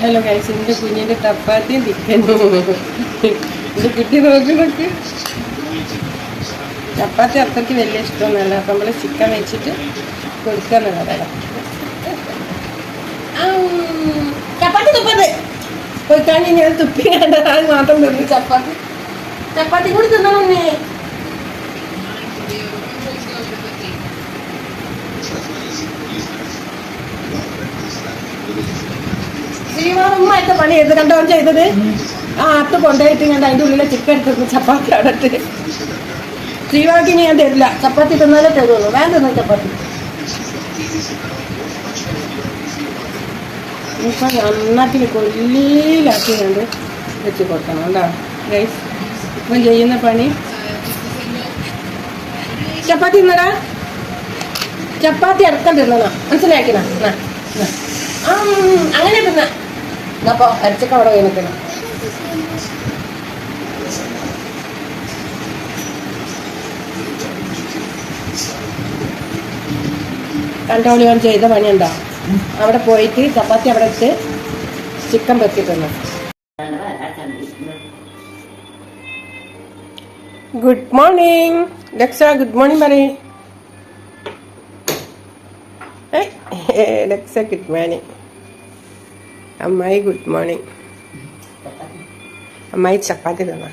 Hello guys എന്റെ കുഞ്ഞിന്റെ ചപ്പാത്തിയും ചിക്കനും ഇത് കുട്ടി നോക്കി നോക്കി. ചപ്പാത്തി അത്രയ്ക്ക് വലിയ ഇഷ്ടമൊന്നുമല്ല. അപ്പം നമ്മൾ ചിക്കൻ വെച്ചിട്ട് കൊടുക്കാന്നുള്ളതാണ് ചപ്പാത്തി തുപ്പത് പോയിക്കാണി ഞാൻ തുപ്പി കണ്ടത് അത് മാത്രം തിന്നു ചപ്പാത്തി. ചപ്പാത്തി കൂടി തിന്നണേ ശ്രീമാറുമ്മ എത്ര പണി ചെയ്ത് കണ്ടോ ചെയ്തത്? ആ അത്ത് കൊണ്ടുപോയിട്ട് ഞാൻ അതിന്റെ ഉള്ളിലെ ചിക്കൻ എടുത്തിട്ട് ചപ്പാത്തി അടട്ട് ശ്രീവാക്ക് ഇനി ഞാൻ തരില്ല. ചപ്പാത്തി തന്നാലേ തരുള്ളൂ. വേണ്ട ചപ്പാത്തി. ഇപ്പൊ നന്നാക്കി കൊല്ലിയിലാക്കി കണ്ട് വെച്ച് കൊടുക്കണം കേട്ടോ. ഗൈസ് ഇപ്പം ചെയ്യുന്ന പണി. ചപ്പാത്തി തിന്നടാ. ചപ്പാത്തി അടക്കം തിന്നണം. മനസ്സിലാക്കിനാ അങ്ങനെ തിന്ന. എന്നപ്പോ അരച്ചൊക്കെ അവിടെ നിൽക്കണം. കണ്ടോളി ഓൻ ചെയ്ത പണിയുണ്ടോ? അവിടെ പോയിട്ട് ചപ്പാത്തി അവിടെ ഇട്ട് ചിക്കൻ വെച്ചിട്ടുണ്ട് good morning Laksha good morning പറയേ. ലക്ഷ ഗുഡ് മോർണിംഗ് അമ്മായി ഗുഡ് മോർണിംഗ്. അമ്മായി ചപ്പാത്തി തന്ന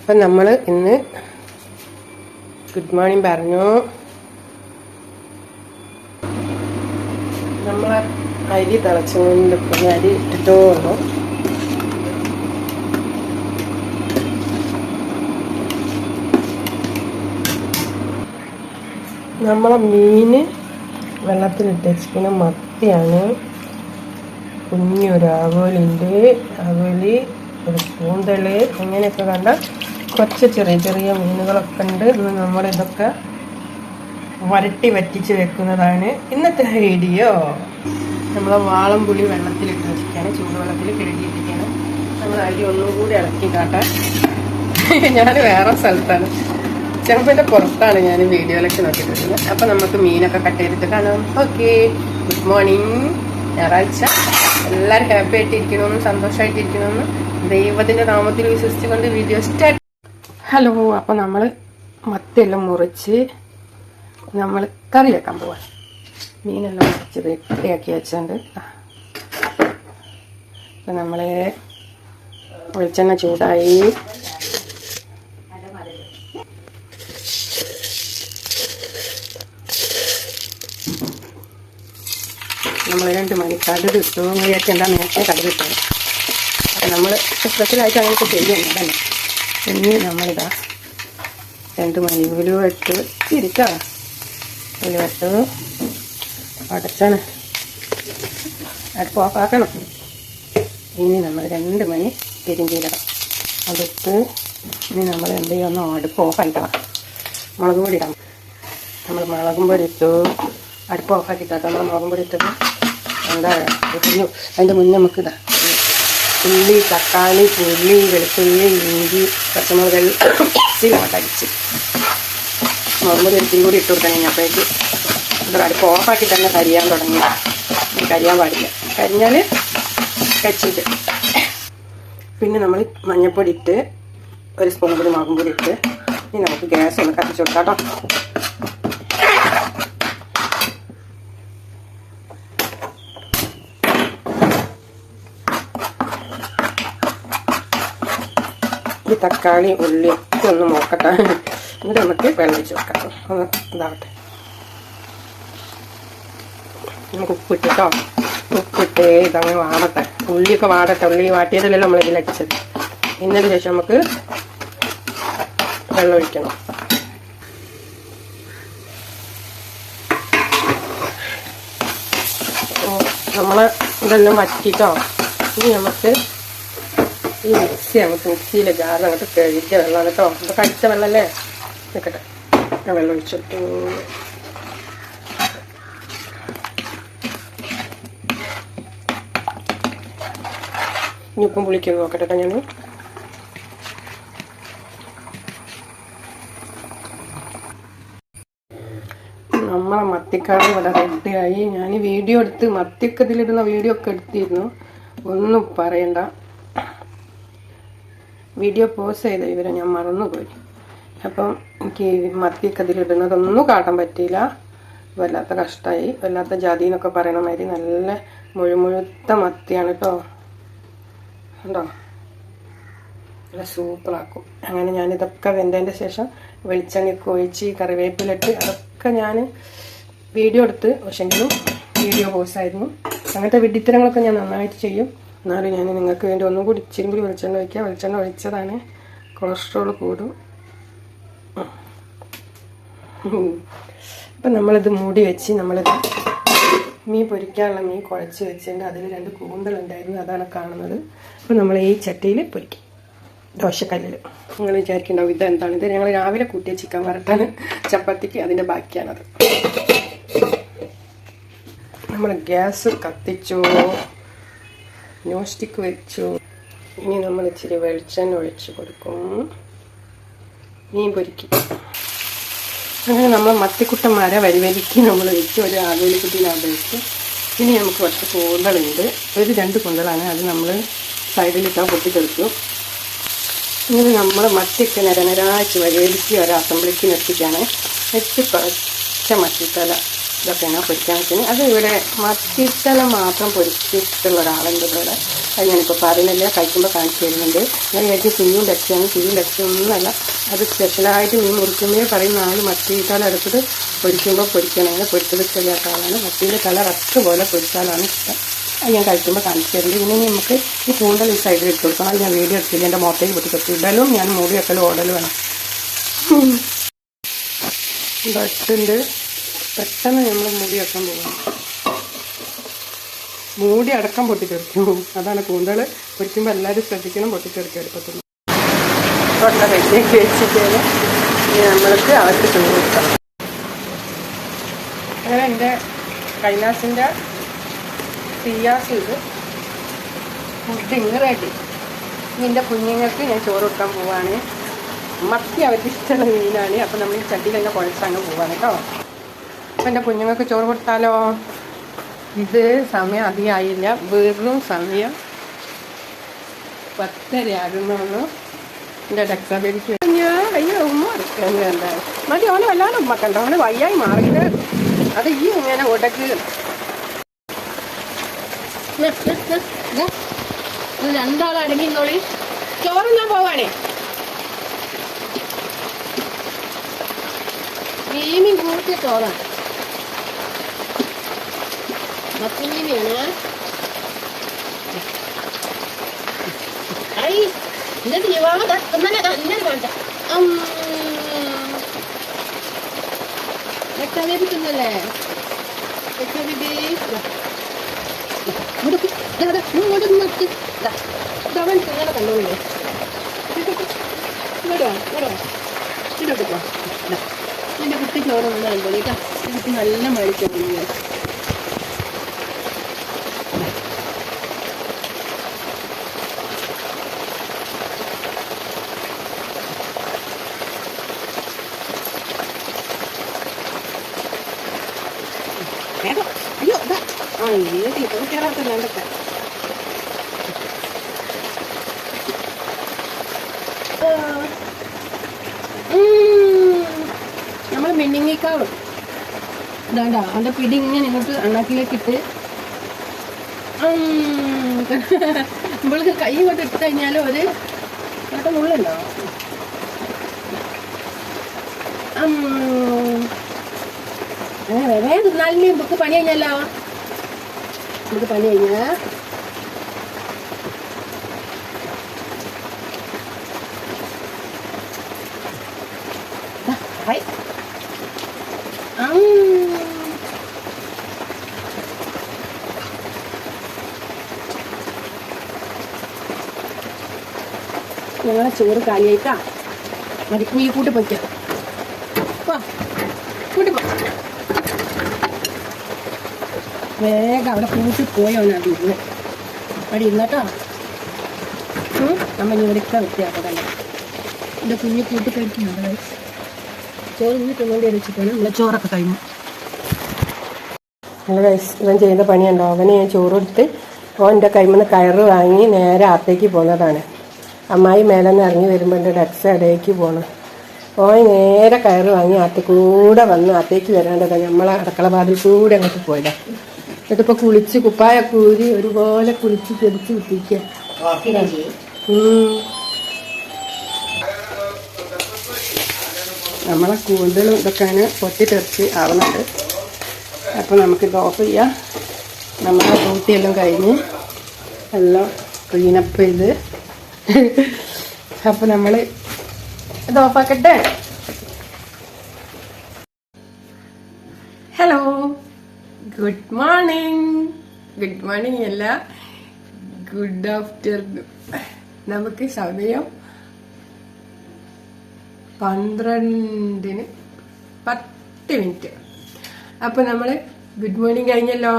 അപ്പം നമ്മൾ ഇന്ന് ഗുഡ് മോർണിംഗ് പറഞ്ഞു. നമ്മൾ അരി തിളച്ചുകൊണ്ട് അരി ഇട്ടിട്ടോ ഉള്ളൂ. നമ്മളെ മീന് വെള്ളത്തിലിട്ട് പിന്നെ മത്തിയാണ്. കുഞ്ഞൊരു ആവോലിന്റെ ആവോലി ഒരു കൂന്തൽ അങ്ങനെയൊക്കെ കണ്ട കുറച്ച് ചെറിയ ചെറിയ മീനുകളൊക്കെ ഉണ്ട്. നമ്മൾ ഇതൊക്കെ വരട്ടി വറ്റിച്ച് വെക്കുന്നതാണ് ഇന്നത്തെ വീഡിയോ. നമ്മൾ വാളം പുളി വെള്ളത്തിലിട്ട് വെച്ചിരിക്കുകയാണ്. ചൂടുവെള്ളത്തിൽ കഴുകിയിട്ടിരിക്കുകയാണ്. നമ്മൾ അരി ഒന്നും കൂടി ഇളക്കി കാട്ടാൻ ഞാൻ വേറെ സ്ഥലത്താണ്. എന്റെ പുറത്താണ് ഞാൻ വീഡിയോയിലൊക്കെ നോക്കിയിട്ടുള്ളത്. അപ്പൊ നമുക്ക് മീനൊക്കെ കട്ട് ചെയ്തിട്ട് കാണാം. ഓക്കെ ഗുഡ് മോർണിംഗ് ഞായറാഴ്ച. എല്ലാവരും ഹാപ്പി ആയിട്ടിരിക്കണമെന്നും സന്തോഷമായിട്ടിരിക്കണമെന്നും ദൈവത്തിന്റെ നാമത്തിൽ വിശ്വസിച്ചുകൊണ്ട് വീഡിയോ സ്റ്റാർട്ട് ഹലോ അപ്പൊ നമ്മൾ മത്തിയെല്ലാം മുറിച്ച് നമ്മൾ കറി വെക്കാൻ പോവാം മീനെല്ലാം മുറിച്ച് റെഡിയാക്കി വെച്ചുണ്ട്. അപ്പം നമ്മൾ വെളിച്ചെണ്ണ ചൂടായി. നമ്മൾ രണ്ട് മണി കടുക് ഇട്ടു. എന്താ നേരത്തെ കടുക് അപ്പം നമ്മൾ സ്പെഷ്യലായിട്ട് അങ്ങനെയൊക്കെ ചെയ്യുന്നുണ്ട് തന്നെ ഇനി നമ്മളിതാ രണ്ട് മണി ഉലുവട്ട് ഇരിക്കാം. ഉലുവട്ട് അടച്ചാണ്. അടുപ്പ് ഓഫാക്കണം ഇനി നമ്മൾ രണ്ട് മണി പെരിഞ്ചീരകം അതിട്ട് ഇനി നമ്മൾ എന്ത് ചെയ്യുന്നു അടുപ്പ് ഓഫാക്കണം മുളക് പൊടി ഇടാം. നമ്മൾ മുളകും പൊടി ഇട്ടു. അടുപ്പ് ഓഫാക്കിട്ടാ നമ്മൾ മുളകും പൊടി ഇട്ടത്. എന്താ അതിന്റെ മുന്നേ നമുക്ക് ഉള്ളി തക്കാളി പുള്ളി വെളുത്തുള്ളി ഇഞ്ചി പച്ചമുളക് എല്ലാം അടിച്ച് മുളക് പൊടി ഇത്തിരി കൂടി ഇട്ട് കൊടുക്കണം എന്താ അടുപ്പ് ഓഫാക്കി തന്നെ കരിയാൻ തുടങ്ങി. കരിയാൻ പാടില്ല. കരിഞ്ഞാൽ കച്ചിട്ട് പിന്നെ നമ്മൾ മഞ്ഞൾപ്പൊടി ഇട്ട് ഒരു സ്പൂൺ കൂടി മുളകും ഇട്ട്. ഇനി നമുക്ക് ഗ്യാസ് ഒന്ന് കത്തിച്ച് കൊടുക്കാം കേട്ടോ. തക്കാളി ഉള്ളി ഒന്ന് നോക്കട്ടെ. എന്നിട്ട് നമുക്ക് വെള്ളം ഒഴിച്ച് വെക്കാം. ഒന്ന് ഇതാവട്ടെ. നമുക്ക് ഉപ്പിട്ടോ ഉപ്പിട്ട് ഇതങ്ങ് വാടട്ടെ. ഉള്ളിയൊക്കെ വാടട്ടെ. ഉള്ളി വാട്ടിയതല്ലല്ലോ നമ്മൾ ഇതിൽ അടിച്ചത്. ഇന്നതിന് ശേഷം നമുക്ക് വെള്ളം ഒഴിക്കണം. നമ്മളെ ഇതെല്ലാം വറ്റിട്ടോ. ഇനി നമുക്ക് ഈ മിക്സി നമുക്ക് മിക്സിയിലെ ജാറിൽ അങ്ങോട്ട് കഴുകിയ വെള്ളമാണ് കേട്ടോ ഇതൊക്കെ അടിച്ച വെള്ളമല്ലേ നിൽക്കട്ടെ ഞാൻ വെള്ളം ഒഴിച്ചിട്ടു ഇനി ഉപ്പും പുളിക്കൊന്ന് നോക്കട്ടെ കേട്ടോ ഞാൻ നമ്മളെ മത്തിക്കറി ഇവിടെ റെഡിയായി. ഞാൻ വീഡിയോ എടുത്ത് മത്തിയൊക്കെ ഇതിലിടുന്ന വീഡിയോ ഒക്കെ എടുത്തിരുന്നു. ഒന്നും പറയണ്ട. വീഡിയോ പോസ് ചെയ്ത വിവരം ഞാൻ മറന്നുപോയി. അപ്പം എനിക്ക് മത്തിയൊക്കെ അതിലിടുന്നതൊന്നും കാട്ടാൻ പറ്റിയില്ല. വല്ലാത്ത കഷ്ടമായി വല്ലാത്ത ജാതി എന്നൊക്കെ പറയണ മാതിരി നല്ല മുഴുമുഴുത്ത മത്തിയാണ് കേട്ടോ കണ്ടോ? നല്ല സൂപ്പറാക്കും അങ്ങനെ ഞാനിതൊക്കെ വെന്തതിന്റെ ശേഷം വെളിച്ചെണ്ണയൊക്കെ ഒഴിച്ച് കറിവേപ്പിലിട്ട് അതൊക്കെ ഞാൻ വീഡിയോ എടുത്ത് പക്ഷെങ്കിലും വീഡിയോ പോസ്റ്റായിരുന്നു അങ്ങനത്തെ വിഡിത്തരങ്ങളൊക്കെ ഞാൻ നന്നായിട്ട് ചെയ്യും. എന്നാലും ഞാൻ നിങ്ങൾക്ക് വേണ്ടി ഒന്നും കൂടി ഇച്ചിരി കൂടി വെളിച്ചെണ്ണ ഒഴിക്കുക വെളിച്ചെണ്ണ ഒഴിച്ചതാണ്. കൊളസ്ട്രോൾ കൂടും. അപ്പം നമ്മളിത് മൂടി വെച്ച് നമ്മളിത് മീൻ പൊരിക്കാനുള്ള മീൻ കുഴച്ച് വെച്ചിട്ടുണ്ട്. അതിൽ രണ്ട് കൂന്തലുണ്ടായിരുന്നു അതാണ് കാണുന്നത്. അപ്പോൾ നമ്മൾ ഈ ചട്ടിയിൽ പൊരിക്കും. ദോശക്കല്ലിൽ. നിങ്ങൾ വിചാരിക്കേണ്ടാവും ഇത് എന്താണ്? ഇത് ഞങ്ങൾ രാവിലെ കൂട്ടിയ ചിക്കൻ വരട്ടാണ്. ചപ്പാത്തിക്ക് അതിന്റെ ബാക്കിയാണത്. നമ്മൾ ഗ്യാസ് കത്തിച്ചു. നോൺ വെച്ചു ഇനി നമ്മൾ ഇച്ചിരി വെളിച്ചെണ്ണ ഒഴിച്ച് കൊടുക്കും. മീൻ പൊരിക്കും. അങ്ങനെ നമ്മൾ മത്തിക്കുട്ടന്മാരെ വരിവരിക്ക് വരിക്ക് നമ്മൾ വെച്ച് ഒരു കുട്ടീനകത്ത് വെച്ച് ഇനി നമുക്ക് കുറച്ച് കൂന്തളുണ്ട് ഒരു രണ്ട് കൂന്തളാണ് അത് നമ്മൾ സൈഡിലിട്ടാൽ പൊട്ടിച്ചെടുക്കും ഇങ്ങനെ നമ്മൾ മത്തിയൊക്കെ നിരനിരാഴ്ച വരിവരിക്ക് ഒരു അസംബ്ലിക്ക് നിർത്തിക്കാണ്. വെച്ച് കുറച്ച് മത്തിത്തല. ഇതൊക്കെയാണ് പൊരിക്കാൻ വെക്കുന്നത് അത് ഇവിടെ മത്തിത്തല മാത്രം പൊരിച്ചിട്ടുള്ള ഒരാളുണ്ട് ഇവിടെ. അത് ഞാനിപ്പോൾ പറയുന്നില്ല. കഴിക്കുമ്പോൾ കാണിച്ചു തരുന്നുണ്ട്. ഞാൻ വിചാരിച്ചു കുഞ്ഞും ലക്ഷ്യമാണ് കുഞ്ഞും ലക്ഷ്യമൊന്നുമല്ല അത് സ്പെഷ്യലായിട്ട് മീൻ മുറിക്കുമ്പോഴേ പറയും നാല് മത്തിത്തല എടുത്തിട്ട് പൊരിക്കുമ്പോൾ പൊരിക്കണമെങ്കിൽ പൊരിച്ചത് ചെയ്യാത്ത ആളാണ് മത്തിയുടെ തല റക്ക് പോലെ പൊരിച്ചാലാണ് ഇഷ്ടം. അത് ഞാൻ കഴിക്കുമ്പോൾ കാണിച്ചു തരുന്നുണ്ട്. ഇനി നമുക്ക് ഈ കൂന്തൽ ഈ സൈഡിൽ ഇട്ട് കൊടുക്കണം. അത് ഞാൻ വീഡിയോ എടുത്തില്ല. എന്റെ മുഖത്തേക്ക് പൊട്ടി കത്തി ഇടലും ഞാൻ മൂടി വെക്കലും ഓടലും വേണം ബട്ടുണ്ട് പെട്ടെന്ന് നമ്മൾ മൂടി വെക്കാൻ പോകണം മൂടി അടക്കം പൊട്ടിത്തെറിക്കും അതാണ് കൂന്തൽ പൊരിക്കുമ്പോൾ എല്ലാവരും ശ്രദ്ധിക്കണം പൊട്ടിത്തെറിക്കും എടുക്കത്തുള്ളൂ. തൊട്ട നമ്മൾക്ക് അവർക്ക് ചോറ് അങ്ങനെ എന്റെ കൈലാസിന്റെ സിയാസ് ഇത്. ഫുഡിങ് റെഡി എന്റെ കുഞ്ഞുങ്ങൾക്ക് ഞാൻ ചോറ് കൊടുക്കാൻ പോവാണ്. മത്തി അവർക്ക് ഇഷ്ടമുള്ള മീനാണ്. അപ്പം നമ്മൾ ചട്ടിയിൽ തന്നെ കുഴച്ചങ്ങ് പോവാണ് കേട്ടോ. എന്റെ കുഞ്ഞുങ്ങൾക്ക് ചോറ് കൊടുത്താലോ? ഇത് സമയം അധികമായില്ല. വെറും സമയം പത്തരയാകുന്നുള്ളൂ എന്റെ ഡെക്സാബേരിക്ക് ഞാൻ അയ്യോ ഉമ്മ എടുക്കാൻ മതി അവന് വല്ലാതെ ഉമ്മക്കണ്ട അവന് വയ്യായി മാറിയത്. അത് ഈ ഇങ്ങനെ ഉടക്ക്. രണ്ടാളടങ്ങിന്നോളി ചോറെല്ലാം പോവാണേ? മീമിൻ കൂട്ടിയ ചോറാണ്. മത്തിമീമിയാണ് ഐ എന്നിട്ട് യുവാവ് ഇന്നലെ ഇന്നലെ വേണ്ട വെക്കാതെ തിന്നല്ലേ ഇങ്ങോട്ട് ഇതാ, ഇങ്ങോട്ട് നിർത്തി. ഇതാ, ഇതവൻ നിങ്ങളെ കണ്ടോളൂ ഇങ്ങോട്ടോ ഇങ്ങോട്ടോ ഇങ്ങോട്ട്. നിന്റെ കുട്ടി ചോറ് വന്ന് കണ്ടോളൂ കേട്ടോ കുട്ടി നല്ല മഴിക്കുന്നു വേഗം അയ്യോ ഇതാ ആ ഏത് ഇപ്പോൾ കയറാത്ത വേണ്ടത്തെ നമ്മൾ മിന്നിങ്ങിക്കാളും ഇതാണ്ട. അവന്റെ പിടി ഇങ്ങനെ ഇങ്ങോട്ട് അണ്ണാക്കിലേക്ക് ഇട്ട് നമ്മൾക്ക് കൈ ഇങ്ങോട്ട് ഇട്ട് കഴിഞ്ഞാൽ ഒരു കേട്ടോ ഉള്ളല്ലോ വേറെ തിന്നാലും നമുക്ക് പണി കഴിഞ്ഞല്ലോ? നമുക്ക് പണി കഴിഞ്ഞ? ഞങ്ങളെ ചോറ് കാലിയായിട്ടാ? മതി നീ കൂട്ടി പൊയ്ക്കാം. പോ കൂട്ടി പോ. വേഗം അവിടെ പോയോ വീട്ടിൽ ഇരുന്ന്. അവിടെ ഇരുന്നട്ടോ. നമ്മൾ നമ്മ ഇനി ഇവിടെയൊക്കെ വൃത്തിയാക്കാം എന്റെ കുഞ്ഞു കൂട്ടി കഴിക്കുന്നുണ്ട് ചോറ് കുഞ്ഞു തിന്നേണ്ടി വെച്ചിട്ടാണ് നമ്മളെ ചോറൊക്കെ കഴിഞ്ഞു. രസ- ഇവൻ ചെയ്യുന്ന പണിയുണ്ടോ? അവനെ ഞാൻ ചോറ് കൊടുത്ത് ഓന്റെ കൈമന്ന് കയറ് വാങ്ങി നേരെ അകത്തേക്ക് പോകുന്നതാണ്. അമ്മായി മേലെ നിന്ന് ഇറങ്ങി വരുമ്പോൾ എന്റെ ഡക്സ് ഇടയ്ക്ക് പോകണം പോയി നേരെ കയറ് വാങ്ങി കൂടെ വന്ന് അത്തേക്ക് വരേണ്ടതാണ് നമ്മളെ അടുക്കള വാതിൽ കൂടെ അങ്ങോട്ട് പോയതാ. എന്നിട്ടിപ്പോൾ കുളിച്ച് കുപ്പായ കൂരി ഒരുപോലെ കുളിച്ച് തെളിച്ച് കുത്തിക്കുക. നമ്മളെ കൂന്തലും ഇതൊക്കെയാണ് പൊട്ടിത്തെറിച്ച് ആവുന്നുണ്ട്. അപ്പോൾ നമുക്കിത് ഓഫ് ചെയ്യാം. നമ്മളെ ഡ്യൂട്ടിയെല്ലാം കഴിഞ്ഞ് എല്ലാം ക്ലീനപ്പ് ചെയ്ത് അപ്പോൾ നമ്മൾ ഇത് ഓഫാക്കട്ടെ hello good morning good morning അല്ല. ഗുഡ് ആഫ്റ്റർനൂൺ നമുക്ക് സമയം പന്ത്രണ്ടിന് പത്ത് മിനിറ്റ്. അപ്പോൾ നമ്മൾ ഗുഡ് മോർണിംഗ് കഴിഞ്ഞല്ലോ.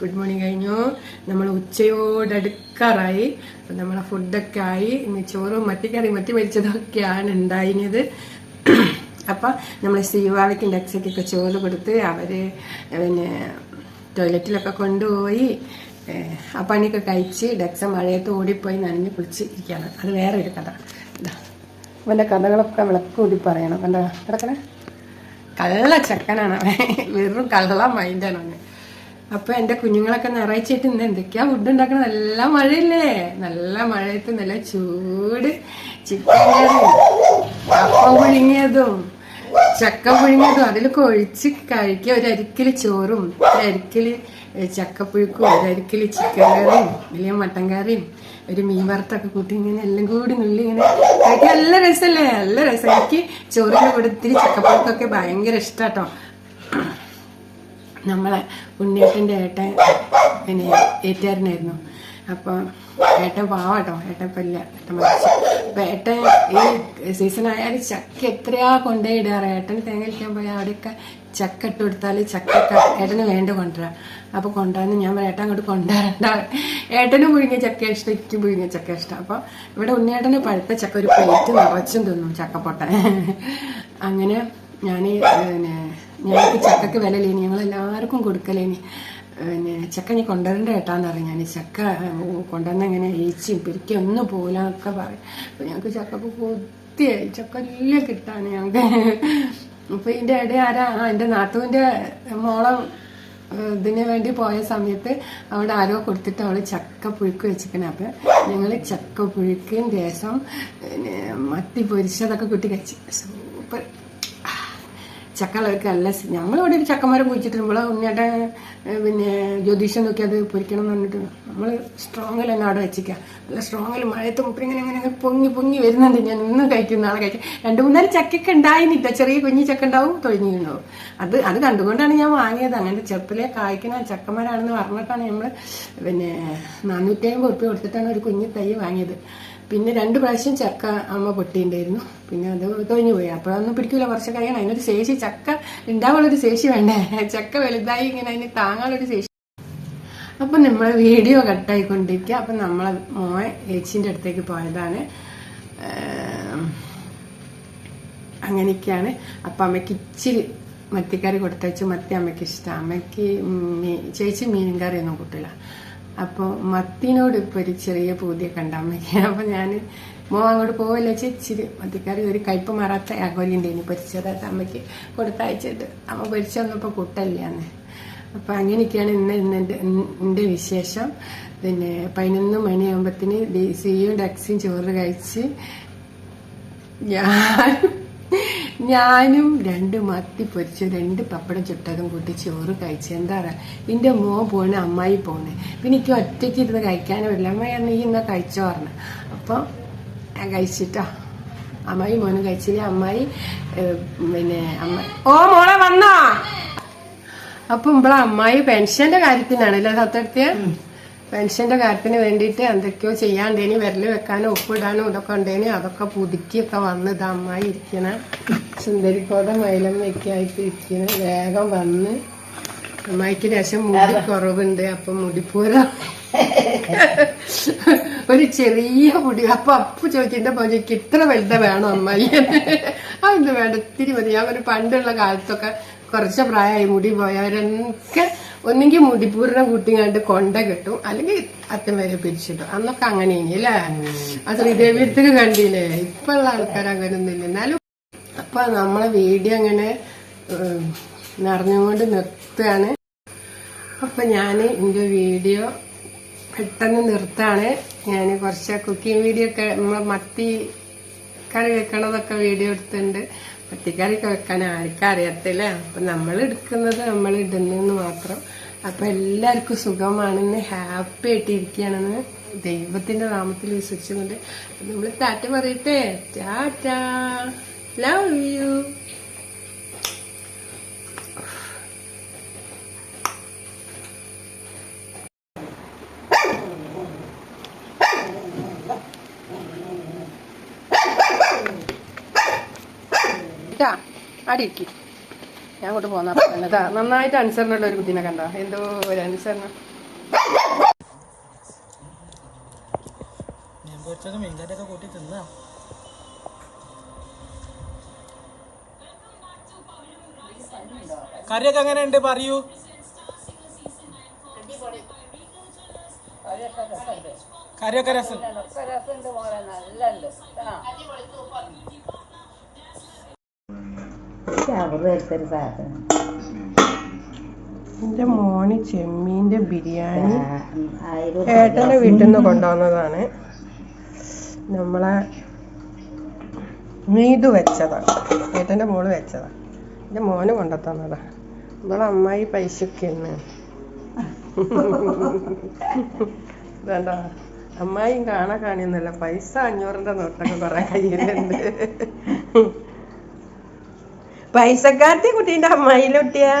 ഗുഡ് മോർണിംഗ് കഴിഞ്ഞു. നമ്മൾ ഉച്ചയോടടുക്കാറായി അപ്പം നമ്മളെ ഫുഡൊക്കെ ആയി. ഇനി ചോറും മത്തിക്കറി മത്തി മരിച്ചതൊക്കെയാണ് ഉണ്ടായിരുന്നത്. അപ്പം നമ്മൾ ശ്രീവാളിക്കിന്റെ അച്ഛക്കൊക്കെ ചോറ് കൊടുത്ത് അവർ പിന്നെ ടോയ്ലറ്റിലൊക്കെ കൊണ്ടുപോയി ആ പണിയൊക്കെ കഴിച്ച് ഡെക്സ മഴയത്ത് ഓടിപ്പോയി നനഞ്ഞ് കുളിച്ച് ഇരിക്കുകയാണ് അത് വേറെ ഒരു കഥ അവന്റെ കഥകളൊക്കെ വിളക്കൂടി പറയണം. കണ്ട? കിടക്കണേ കള്ള ചക്കനാണ് വെറും കള്ള മൈൻഡാണ് അവന്. അപ്പൊ എന്റെ കുഞ്ഞുങ്ങളൊക്കെ നിറയിച്ചിട്ട് ഇന്ന് എന്തൊക്കെയാ ഫുഡ് ഉണ്ടാക്കണത്? നല്ല മഴയില്ലേ? നല്ല മഴയത്ത് നല്ല ചൂട്. ചിക്കൻ കറിയും അപ്പം പുഴുങ്ങിയതും ചക്ക പുഴുങ്ങിയതും. അതിൽ കൊഴിച്ച് കഴിക്കുക. ഒരു അരിക്കൽ ചോറും ഒരു അരിക്കൽ ചക്കപ്പുഴുക്കും ഒരു അരിക്കൽ ചിക്കൻ കറിയും വലിയ മട്ടൻ കറിയും ഒരു മീൻ വറുത്തൊക്കെ കൂട്ടി ഇങ്ങനെ എല്ലാം കൂടി നുള്ളി ഇങ്ങനെ കഴിക്കാൻ നല്ല രസമല്ലേ നല്ല രസം. എനിക്ക് ചോറിന്റെ കൂടെ ഇത്തിരി ചക്കപ്പുഴുക്കൊക്കെ ഭയങ്കര ഇഷ്ടാട്ടോ. നമ്മളെ ഉണ്ണിയേട്ടന്റെ ഏട്ടൻ പിന്നെ ഏറ്റുകാരനായിരുന്നു. അപ്പോൾ ഏട്ടൻ പാവാട്ടോ ഏട്ടൻ പല്ല ഏട്ടൻ മരിച്ചു. അപ്പം ഏട്ടൻ ഈ സീസൺ ആയാൽ ചക്ക എത്രയാ കൊണ്ടേ ഇടാറ് ഏട്ടൻ തേങ്ങ ഇരിക്കാൻ പോയാൽ അവിടെയൊക്കെ ചക്ക ഇട്ട് കൊടുത്താൽ ചക്ക ഏട്ടന് വേണ്ട കൊണ്ടുവരാം. അപ്പോൾ കൊണ്ടുവന്ന് ഞാൻ ഏട്ടൻ അങ്ങോട്ട് കൊണ്ടുവരണ്ട. ഏട്ടനും പുഴുങ്ങിയ ചക്ക ഇഷ്ടം എനിക്ക് പുഴുങ്ങിയ ചക്ക ഇഷ്ടം. അപ്പോൾ ഇവിടെ ഉണ്ണിയേട്ടന് പഴുത്ത ചക്ക ഒരു പ്ലേറ്റ് നിറച്ചും തിന്നും ചക്കപ്പൊട്ട അങ്ങനെ ഞാൻ പിന്നെ ഞങ്ങൾക്ക് ചക്കക്ക് വില ഇല്ലേനി ഞങ്ങൾ എല്ലാവർക്കും കൊടുക്കലേനി. പിന്നെ ചക്ക നീ കൊണ്ടുവരേണ്ട കേട്ടാന്ന് പറയും ഞാൻ ചക്ക കൊണ്ടുവന്ന ഇങ്ങനെ ഏച്ചിയും പിരിക്കും ഒന്നും പോലൊക്കെ പറയും. അപ്പൊ ഞങ്ങൾക്ക് ചക്കക്ക് കൊത്തിയായി. ചക്ക എല്ലാം കിട്ടാണ് ഞങ്ങൾക്ക്. അപ്പൊ ഇതിന്റെ ഇടയിൽ ആരാ ആ എന്റെ നാത്തുവിന്റെ മോളം ഇതിനു വേണ്ടി പോയ സമയത്ത് അവിടെ ആരോ കൊടുത്തിട്ട് അവൾ ചക്ക പുഴുക്ക് വെച്ചിരിക്കണേ. അപ്പൊ ഞങ്ങൾ ചക്ക പുഴുക്കും രസം മത്തി പൊരിച്ചതൊക്കെ കുട്ടി കഴിച്ചു. സൂപ്പർ. ചക്കളൊക്കെ നല്ല സ് ഞങ്ങളിവിടെ ഒരു ചക്കമരം കുഴിച്ചിട്ട് നമ്മളെ ഉണ്ണിയേട്ടൻ പിന്നെ ജ്യോതിഷം നോക്കി അത് പൊരിക്കണം എന്ന് പറഞ്ഞിട്ട് നമ്മൾ സ്ട്രോങ്ങിൽ തന്നെ അവിടെ വെച്ചിരിക്കുക നല്ല സ്ട്രോങ്ങിൽ മഴയത്ത് മുപ്പരി ഇങ്ങനെ ഇങ്ങനെ പൊങ്ങി പൊങ്ങി വരുന്നുണ്ട്. ഞാൻ ഇന്നും കഴിക്കും നാളെ കഴിക്കും. രണ്ട് മൂന്നാൽ ചക്കൊക്കെ ഉണ്ടായിരുന്നില്ല ചെറിയ കുഞ്ഞു ചക്ക ഉണ്ടാവും തൊഴിഞ്ഞിട്ടുണ്ടാവും അത് അത് കണ്ടുകൊണ്ടാണ് ഞാൻ വാങ്ങിയത്. അങ്ങനെ ചെറുപ്പിലെ കായ്ക്കുന്ന ചക്കമരാണെന്ന് പറഞ്ഞിട്ടാണ് നമ്മൾ പിന്നെ നാനൂറ്റി അമ്പത് ഉറുപ്പ്യ കൊടുത്തിട്ടാണ് ഒരു കുഞ്ഞു തൈ വാങ്ങിയത്. പിന്നെ രണ്ട് പ്രാവശ്യം ചക്ക അമ്മ പൊട്ടിയിട്ടുണ്ടായിരുന്നു. പിന്നെ അത് തൊഴിഞ്ഞു പോയി. അപ്പോഴൊന്നും പിടിക്കൂല. കുറച്ച് കഴിയണം അതിനൊരു ശേഷി ചക്ക ഉണ്ടാവാനുള്ളൊരു ശേഷി വേണ്ടേ? ചക്ക വലുതായി ഇങ്ങനെ അതിന് താങ്ങാനുള്ളൊരു ശേഷി. അപ്പം നമ്മൾ വീഡിയോ കട്ടായിക്കൊണ്ടിരിക്കുക അപ്പം നമ്മൾ മോൻ ഏച്ചിന്റെ അടുത്തേക്ക് പോയതാണ്. അങ്ങനെയൊക്കെയാണ്. അപ്പം അമ്മയ്ക്ക് ഇച്ചിരി മത്തിക്കറി കൊടുത്തയച്ചു. മത്തി അമ്മയ്ക്ക് ഇഷ്ടമാണ് അമ്മയ്ക്ക് ചേച്ചി മീനും കറിയൊന്നും കൂട്ടില്ല അപ്പോൾ മത്തിനോട് ഇപ്പോൾ ഒരു ചെറിയ പൂതിയൊക്കെ ഉണ്ട് അമ്മയ്ക്ക്. അപ്പം ഞാൻ മോ അങ്ങോട്ട് പോവല്ലേ ചേച്ചി? ഇച്ചിരി മത്തിക്കറി ഒരു കയ്പ് മാറാത്ത അകോലിന്റെ ഇനി പൊരിച്ചതായിട്ട് അമ്മയ്ക്ക് കൊടുത്തയച്ചിട്ട്. അമ്മ പൊരിച്ചു വന്നപ്പോൾ കൂട്ടല്ലാന്ന് അപ്പം അങ്ങനെയൊക്കെയാണ് ഇന്ന് ഇന്ന് എന്റെ വിശേഷം. പിന്നെ പതിനൊന്ന് മണിയാകുമ്പത്തിന് സിയും ഡക്സിയും ചോറ് കഴിച്ച് ഞാൻ ഞാനും രണ്ട് മത്തി പൊരിച്ച് രണ്ട് പപ്പടം ചുട്ടതും കൂട്ടി ചോറ് കഴിച്ചു. എന്താ പറയുക എന്റെ മോൻ പോണേ അമ്മായി പോണേ. പിന്നെ എനിക്ക് ഒറ്റയ്ക്ക് ഇരുന്ന് കഴിക്കാനും ഇല്ല അമ്മയാണ് നീ ഇന്ന് കഴിച്ചോ പറഞ്ഞു. അപ്പം ഞാൻ കഴിച്ചിട്ടാ. അമ്മായി മോനും കഴിച്ചില്ല. അമ്മായി പിന്നെ അമ്മ ഓ മോളെ വന്നോ. അപ്പൊ ഇമ്പളെ അമ്മായി പെൻഷന്റെ കാര്യത്തിനാണല്ലേ സത്യത്തിയ പെൻഷന്റെ കാര്യത്തിന് വേണ്ടിയിട്ട് എന്തൊക്കെയോ ചെയ്യാണ്ടേനി വിരൽ വെക്കാനും ഒപ്പിടാനും ഇതൊക്കെ ഉണ്ടേനി. അതൊക്കെ പുതുക്കിയൊക്കെ വന്ന് ഇത് അമ്മായി ഇരിക്കണ. സുന്ദരിക്കോത മൈലമ്മയൊക്കെ ആയിട്ട് ഇരിക്കണ. വേഗം വന്ന് അമ്മായിക്ക് രസം മുടി കുറവുണ്ട്. അപ്പൊ മുടിപ്പൂര. ഒരു ചെറിയ മുടി. അപ്പൊ അപ്പു ചോദിക്കും ഇത്ര വലുത വേണം അമ്മായി? അതൊന്നും വേണ്ട ഇത്തിരി മതി. ഞാൻ ഒരു പണ്ടുള്ള കാലത്തൊക്കെ കുറച്ച് പ്രായമായി മുടി പോയവരൊക്കെ ഒന്നെങ്കിൽ മുടിപൂരണം കൂട്ടിങ്ങാണ്ട് കൊണ്ട കിട്ടും. അല്ലെങ്കിൽ അത്തം വരെ പിരിച്ചിട്ടും അന്നൊക്കെ അങ്ങനെ അല്ലേ? ആ ശ്രീദേവിയത്തേക്ക് കണ്ടില്ലേ? ഇപ്പൊ ഉള്ള ആൾക്കാർ അങ്ങനെ ഒന്നുമില്ല എന്നാലും അപ്പൊ നമ്മളെ വീഡിയോ അങ്ങനെ നിറഞ്ഞുകൊണ്ട് നിർത്തുകയാണ്. അപ്പൊ ഞാൻ എന്റെ വീഡിയോ പെട്ടെന്ന് നിർത്താണ്. ഞാൻ കുറച്ച് കുക്കിംഗ് വീഡിയോ ഒക്കെ നമ്മൾ മത്തി കറി വെക്കണതൊക്കെ വീഡിയോ എടുത്തിട്ടുണ്ട്. മത്തിക്കറിയൊക്കെ വെക്കാൻ ആർക്കും അറിയത്തില്ല. അപ്പൊ നമ്മൾ എടുക്കുന്നത് നമ്മൾ ഇടുന്നെന്ന് മാത്രം. അപ്പൊ എല്ലാവർക്കും സുഖമാണെന്ന് ഹാപ്പി ആയിട്ടിരിക്കുകയാണെന്ന് ദൈവത്തിന്റെ നാമത്തിൽ വിശ്വസിച്ചുകൊണ്ട് നമ്മൾ താറ്റ പറയട്ടെ ടാറ്റാ ലവ് യു ഇതാ അടിക്ക് ഞാൻ അങ്ങോട്ട് പോന്നാ എന്നതാ നന്നായിട്ട് അനുസരണമുള്ള ഒരു കുട്ടീനെ കണ്ട? എന്തോ ഒരു അനുസരണം. ഞാൻ പൊരിച്ചൊക്കെ മീൻകറിയൊക്കെ കൂട്ടി തിന്നാ. കറിയൊക്കെ അങ്ങനെ ഉണ്ട് പറയൂ. കറിയൊക്കെ രസം. എന്റെ മോന് ചെമ്മീന്റെ ബിരിയാണി ഏട്ടന്റെ വീട്ടിൽ നിന്ന് കൊണ്ടുവന്നതാണ്. നമ്മളെ നീതു വെച്ചതാണ് ഏട്ടന്റെ മോൾ വെച്ചതാണ് എന്റെ മോന് കൊണ്ടുത്തന്നതാ. നമ്മളെ അമ്മായി പൈസയൊക്കെ വേണ്ട അമ്മായിയും കാണാൻ കാണിയൊന്നുമല്ല പൈസ അഞ്ഞൂറിന്റെ നോട്ടൊക്കെ കുറെ കയ്യിലുണ്ട്. പൈസക്കാരത്തി കുട്ടീന്റെ അമ്മായിലൊട്ടിയാ